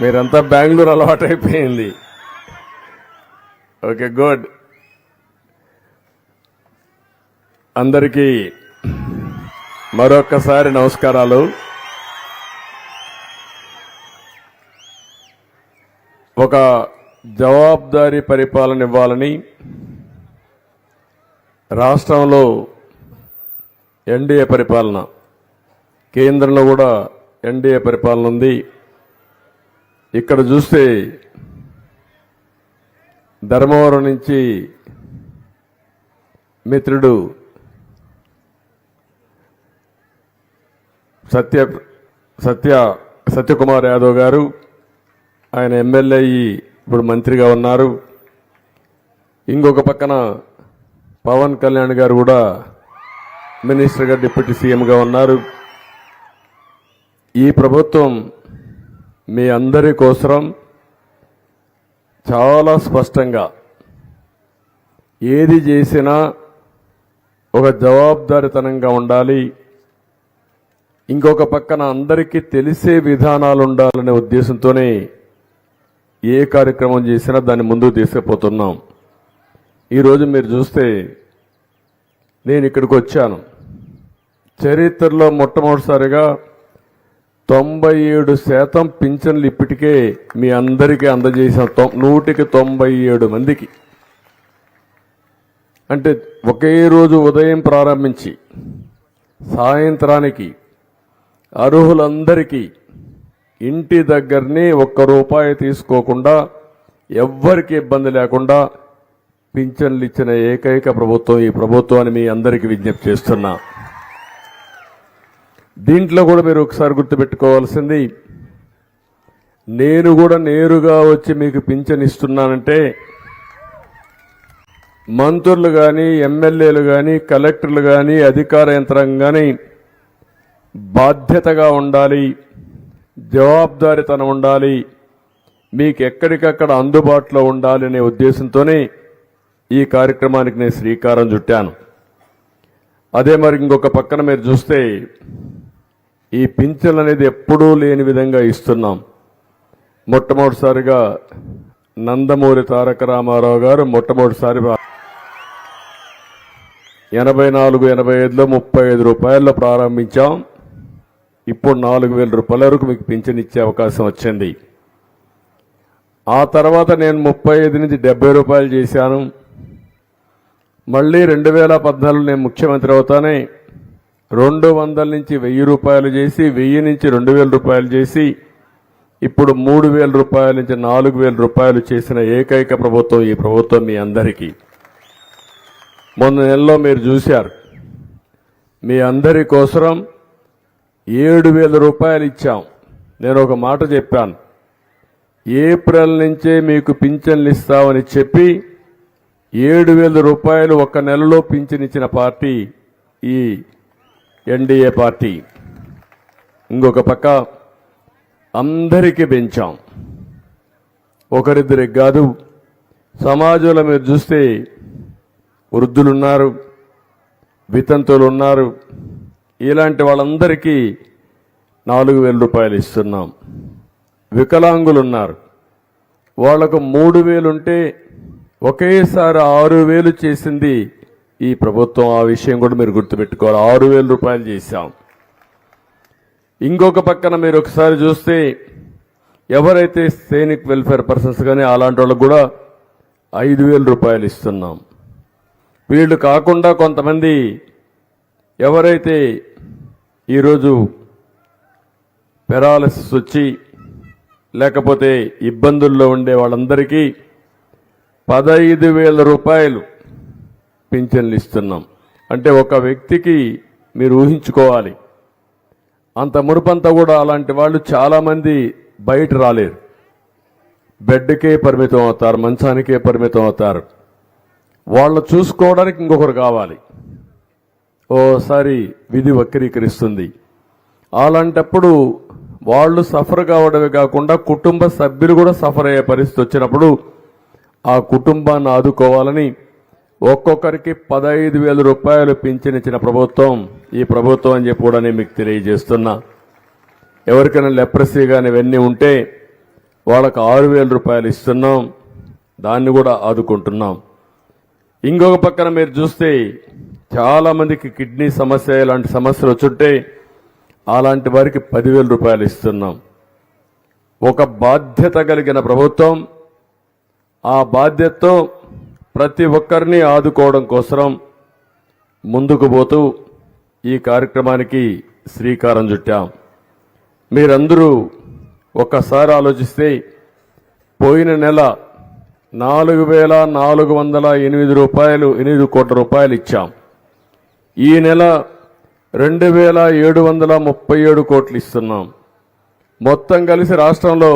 మీరంతా బెంగళూరు అలవాటు అయిపోయింది ఓకే గుడ్. అందరికీ మరొక్కసారి నమస్కారాలు. ఒక జవాబుదారీ పరిపాలన ఇవ్వాలని రాష్ట్రంలో ఎన్డీఏ పరిపాలన కేంద్రంలో కూడా ఎన్డీఏ పరిపాలన ఉంది. ఇక్కడ చూస్తే ధర్మవరం నుంచి మిత్రుడు సత్య సత్య సత్యకుమార్ యాదవ్ గారు. ఆయన ఎమ్మెల్యే ఇప్పుడు మంత్రిగా ఉన్నారు. ఇంకొక పక్కన పవన్ కళ్యాణ్ గారు కూడా మినిస్టర్గా డిప్యూటీ సీఎంగా ఉన్నారు. ఈ ప్రభుత్వం మీ అందరి కోసరం చాలా స్పష్టంగా ఏది చేసినా ఒక జవాబుదారితనంగా ఉండాలి. ఇంకొక పక్కన అందరికీ తెలిసే విధానాలు ఉండాలనే ఉద్దేశంతోనే ఏ కార్యక్రమం చేసినా దాన్ని ముందుకు తీసుకుపోతున్నాం. ఈరోజు మీరు చూస్తే నేను ఇక్కడికి వచ్చాను. చరిత్రలో మొట్టమొదటిసారిగా తొంభై ఏడు శాతం పింఛన్లు ఇప్పటికే మీ అందరికీ అందజేసిన నూటికి తొంభై ఏడు మందికి. అంటే ఒకే రోజు ఉదయం ప్రారంభించి సాయంత్రానికి అర్హులందరికీ ఇంటి దగ్గరనే ఒక్క రూపాయి తీసుకోకుండా ఎవ్వరికి ఇబ్బంది లేకుండా పింఛన్లు ఇచ్చిన ఏకైక ప్రభుత్వం ఈ ప్రభుత్వాన్ని మీ అందరికీ విజ్ఞప్తి చేస్తున్నా. దీంట్లో కూడా మీరు ఒకసారి గుర్తుపెట్టుకోవాల్సింది నేను కూడా నేరుగా వచ్చి మీకు పింఛన్ ఇస్తున్నానంటే మంత్రులు కానీ ఎమ్మెల్యేలు కానీ కలెక్టర్లు కానీ అధికార యంత్రాంగం కానీ బాధ్యతగా ఉండాలి జవాబుదారితనం ఉండాలి మీకు ఎక్కడికక్కడ అందుబాటులో ఉండాలి అనే ఉద్దేశంతోనే ఈ కార్యక్రమానికి నేను శ్రీకారం చుట్టాను. అదే మరి ఇంకొక పక్కన మీరు చూస్తే ఈ పింఛన్ అనేది ఎప్పుడూ లేని విధంగా ఇస్తున్నాం. మొట్టమొదటిసారిగా నందమూరి తారక రామారావు గారు మొట్టమొదటిసారి ఎనభై నాలుగు ఎనభై ఐదులో ముప్పై ఐదు రూపాయల్లో ప్రారంభించాం. ఇప్పుడు నాలుగు వేల రూపాయల వరకు మీకు పింఛన్ ఇచ్చే అవకాశం వచ్చింది. ఆ తర్వాత నేను ముప్పై ఐదు నుంచి డెబ్బై రూపాయలు చేశాను. మళ్ళీ రెండు వేల పద్నాలుగు నేను ముఖ్యమంత్రి అవుతానే రెండు వందల నుంచి వెయ్యి రూపాయలు చేసి వెయ్యి నుంచి రెండు వేల రూపాయలు చేసి ఇప్పుడు మూడు వేల రూపాయల నుంచి నాలుగు వేల రూపాయలు చేసిన ఏకైక ప్రభుత్వం ఈ ప్రభుత్వం మీ అందరికీ. మొన్న నెలలో మీరు చూశారు. మీ అందరి కోసరం ఏడు వేల రూపాయలు ఇచ్చాం. నేను ఒక మాట చెప్పాను. ఏప్రిల్ నుంచే మీకు పింఛన్లు ఇస్తామని చెప్పి ఏడు వేల రూపాయలు ఒక నెలలో పింఛన్ ఇచ్చిన పార్టీ ఈ ఎన్డీఏ పార్టీ. ఇంకొక పక్క అందరికీ పెంచాం. ఒకరిద్దరికి కాదు సమాజంలో మీరు చూస్తే వృద్ధులున్నారు వితంతులు ఉన్నారు ఇలాంటి వాళ్ళందరికీ నాలుగు వేల రూపాయలు ఇస్తున్నాం. వికలాంగులు ఉన్నారు వాళ్ళకు మూడు వేలుంటే ఒకేసారి ఆరు వేలు చేసింది ఈ ప్రభుత్వం ఆ విషయం కూడా మీరు గుర్తుపెట్టుకోవాలి. ఆరు వేల రూపాయలు చేశాం. ఇంకొక పక్కన మీరు ఒకసారి చూస్తే ఎవరైతే సైనిక్ వెల్ఫేర్ పర్సన్స్ కానీ అలాంటి వాళ్ళకు కూడా ఐదు వేల రూపాయలు ఇస్తున్నాం. వీళ్ళు కాకుండా కొంతమంది ఎవరైతే ఈరోజు పెరాలసిస్ వచ్చి లేకపోతే ఇబ్బందుల్లో ఉండే వాళ్ళందరికీ పదహైదు వేల రూపాయలు పింఛన్లు ఇస్తున్నాం అంటే ఒక వ్యక్తికి మీరు ఊహించుకోవాలి. అంత మురుపంతా కూడా అలాంటి వాళ్ళు చాలామంది బయట రాలేరు. బెడ్కే పరిమితం అవుతారు మంచానికే పరిమితం అవుతారు. వాళ్ళు చూసుకోవడానికి ఇంకొకరు కావాలి. ఓసారి విధి వక్రీకరిస్తుంది. అలాంటప్పుడు వాళ్ళు సఫర్ కావడమే కాకుండా కుటుంబ సభ్యులు కూడా సఫర్ అయ్యే పరిస్థితి వచ్చినప్పుడు ఆ కుటుంబాన్ని ఆదుకోవాలని ఒక్కొక్కరికి పదహైదు వేల రూపాయలు పింఛనిచ్చిన ప్రభుత్వం. ఈ ప్రభుత్వం అని చెప్పి కూడా నేను మీకు తెలియజేస్తున్నా. ఎవరికైనా లెప్రసీ కానీ ఇవన్నీ ఉంటే వాళ్ళకు ఆరు వేల రూపాయలు ఇస్తున్నాం. దాన్ని కూడా ఆదుకుంటున్నాం. ఇంకొక పక్కన మీరు చూస్తే చాలామందికి కిడ్నీ సమస్య ఇలాంటి సమస్యలు వచ్చుంటే అలాంటి వారికి పదివేల రూపాయలు ఇస్తున్నాం. ఒక బాధ్యత కలిగిన ప్రభుత్వం ఆ బాధ్యతతో ప్రతి ఒక్కరిని ఆదుకోవడం కోసరం ముందుకు పోతూ ఈ కార్యక్రమానికి శ్రీకారం చుట్టాం. మీరందరూ ఒక్కసారి ఆలోచిస్తే పోయిన నెల నాలుగు వేల నాలుగు వందల ఎనిమిది రూపాయలు ఎనిమిది కోట్ల రూపాయలు ఇచ్చాం. ఈ నెల రెండు వేల ఏడు వందల ముప్పై ఏడు కోట్లు ఇస్తున్నాం. మొత్తం కలిసి రాష్ట్రంలో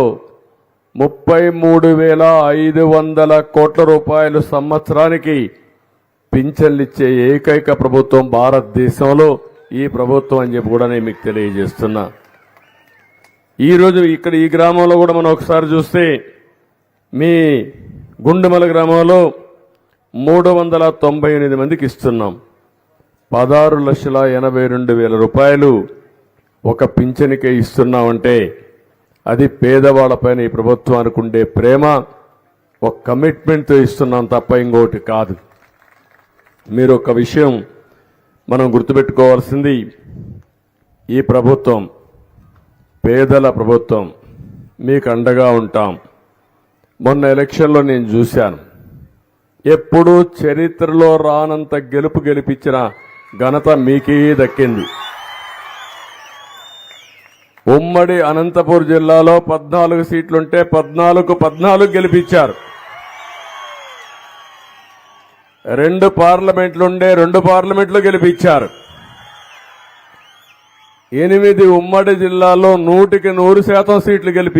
ముప్పై మూడు వేల ఐదు వందల కోట్ల రూపాయలు సంవత్సరానికి పింఛన్లిచ్చే ఏకైక ప్రభుత్వం భారతదేశంలో ఈ ప్రభుత్వం అని చెప్పి కూడా నేను మీకు తెలియజేస్తున్నా. ఈరోజు ఇక్కడ ఈ గ్రామంలో కూడా మనం ఒకసారి చూస్తే మీ గుండుమల గ్రామంలో మూడు వందల తొంభై ఎనిమిది మందికి ఇస్తున్నాం. పదహారు లక్షల ఎనభై రెండు వేల రూపాయలు ఒక పింఛనికే ఇస్తున్నామంటే అది పేదవాళ్ళపైన ఈ ప్రభుత్వానికి ఉండే ప్రేమ ఒక కమిట్మెంట్తో ఇస్తున్నాం తప్ప ఇంకోటి కాదు. మీరు ఒక విషయం మనం గుర్తుపెట్టుకోవాల్సింది ఈ ప్రభుత్వం పేదల ప్రభుత్వం మీకు అండగా ఉంటాం. మొన్న ఎలక్షన్లో నేను చూశాను. ఎప్పుడూ చరిత్రలో రానంత గెలుపు గెలిపించిన ఘనత మీకే దక్కింది. ఉమ్మడి అనంతపూర్ జిల్లాలో పద్నాలుగు సీట్లుంటే పద్నాలుగు పద్నాలుగు గెలిపించారు. రెండు పార్లమెంట్లుండే రెండు పార్లమెంట్లు గెలిపించారు. ఎనిమిది ఉమ్మడి జిల్లాలో నూటికి నూరు శాతం సీట్లు గెలిపి